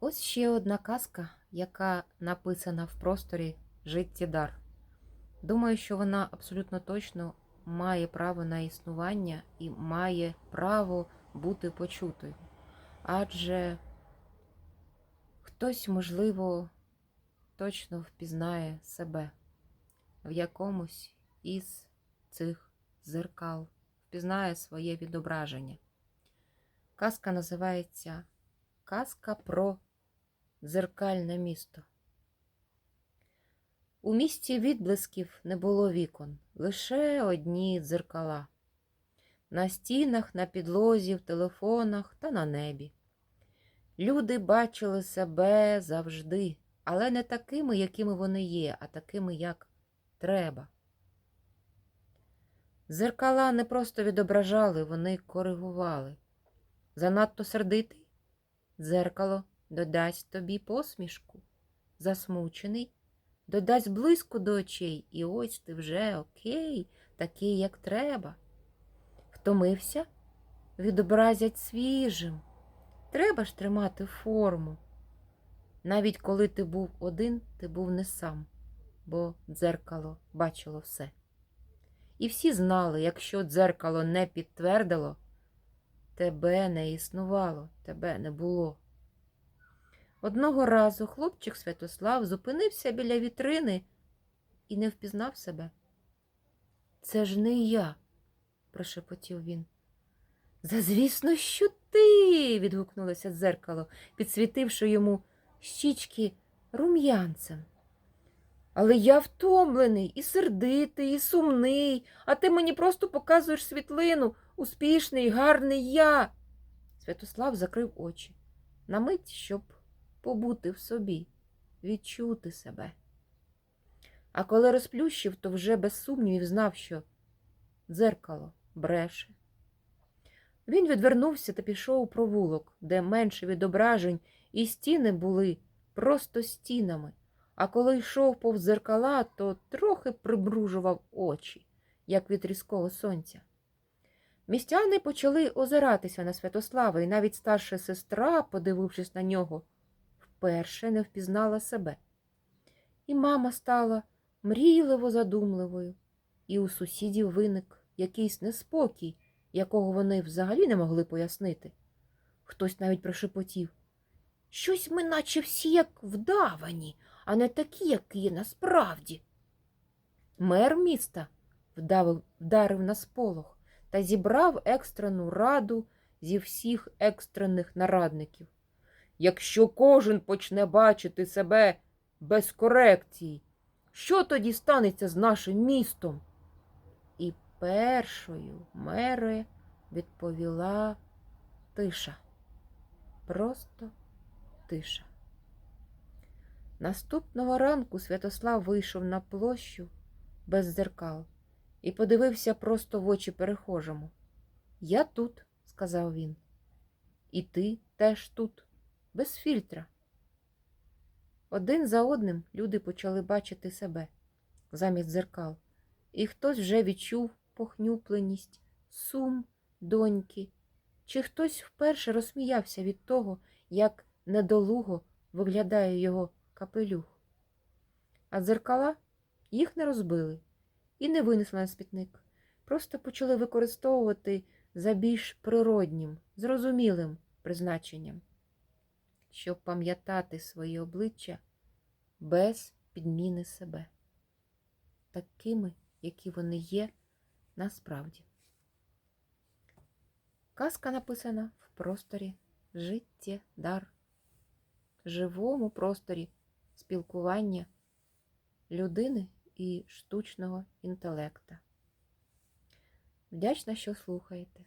Ось ще одна казка, яка написана в просторі Життєдар. Думаю, що вона абсолютно точно має право на існування і має право бути почутою. Адже хтось, можливо, точно впізнає себе в якомусь із цих зеркал, впізнає своє відображення. Казка називається Казка про дзеркальне місто. У місті відблисків не було вікон, лише одні дзеркала. На стінах, на підлозі, в телефонах та на небі. Люди бачили себе завжди, але не такими, якими вони є, а такими, як треба. Зеркала не просто відображали, вони коригували. Занадто сердитий дзеркало додасть тобі посмішку. Засмучений, додасть близько до очей, і ось ти вже окей, такий, як треба. Втомився, відобразять свіжим. Треба ж тримати форму. Навіть коли ти був один, ти був не сам, бо дзеркало бачило все. І всі знали, якщо дзеркало не підтвердило, тебе не існувало, тебе не було. Одного разу хлопчик Святослав зупинився біля вітрини і не впізнав себе. Це ж не я, прошепотів він. Зазвісно, що ти. відгукнулося дзеркало, підсвітивши йому щічки рум'янцем. Але я втомлений, і сердитий, і сумний, а ти мені просто показуєш світлину, успішний, гарний я. Святослав закрив очі на мить, щоб побути в собі, відчути себе. А коли розплющив, то вже без сумнівів знав, що дзеркало бреше. Він відвернувся та пішов у провулок, де менше відображень, і стіни були просто стінами. А коли йшов повз дзеркала, то трохи прибружував очі, як від різкого сонця. Містяни почали озиратися на Святослава, і навіть старша сестра, подивившись на нього, вперше не впізнала себе. І мама стала мрійливо задумливою, і у сусідів виник якийсь неспокій, якого вони взагалі не могли пояснити. Хтось навіть прошепотів Щось ми, наче всі як вдавані, а не такі, як є насправді. Мер міста вдавив, вдарив на сполох та зібрав екстрену раду зі всіх екстрених нарадників. Якщо кожен почне бачити себе без корекцій, що тоді станеться з нашим містом? І першою мере відповіла тиша. Просто тиша. Наступного ранку Святослав вийшов на площу без дзеркал і подивився просто в очі перехожому. Я тут, сказав він, і ти теж тут, без фільтра. Один за одним люди почали бачити себе замість дзеркал, і хтось вже відчув похнюпленість, сум доньки, чи хтось вперше розсміявся від того, як недолуго виглядає його капелюх. А дзеркала їх не розбили і не винесли на смітник, просто почали використовувати за більш природнім, зрозумілим призначенням, щоб пам'ятати свої обличчя без підміни себе, такими, які вони є насправді. Казка написана в просторі життєдар, живому просторі спілкування людини і штучного інтелекта. Вдячна, що слухаєте.